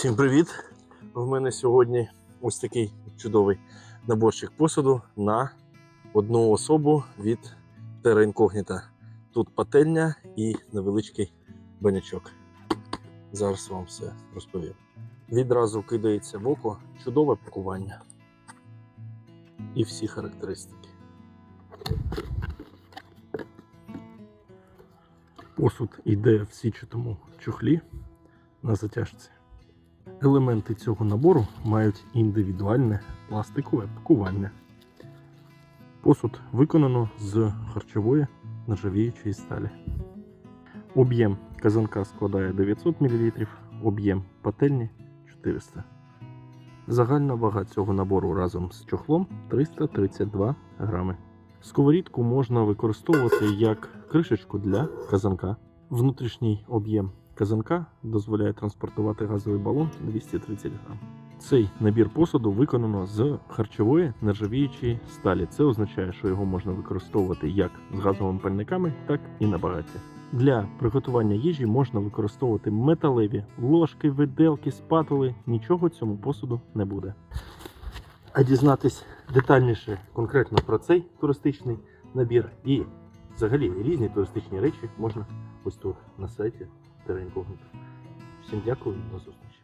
Всім привіт! В мене сьогодні ось такий чудовий наборчик посуду на одну особу від Terra Incognita. Тут пательня і невеличкий банячок. Зараз вам все розповім. Відразу кидається в око чудове пакування і всі характеристики. Посуд йде в січатому чохлі на затяжці. Елементи цього набору мають індивідуальне пластикове пакування. Посуд виконано з харчової нержавіючої сталі. Об'єм казанка складає 900 мл, об'єм пательні 400 Загальна вага цього набору разом з чохлом 332 грами. Сковорідку можна використовувати як кришечку для казанка. Внутрішній об'єм казанка дозволяє транспортувати газовий балон 230 грам. Цей набір посуду виконано з харчової нержавіючої сталі. Це означає, що його можна використовувати як з газовими пальниками, так і на багаття. Для приготування їжі можна використовувати металеві ложки, виделки, спатули. Нічого цьому посуду не буде. А дізнатись детальніше конкретно про цей туристичний набір і взагалі різні туристичні речі можна ось тут на сайті Incognita. Всім дякую до зустрічі.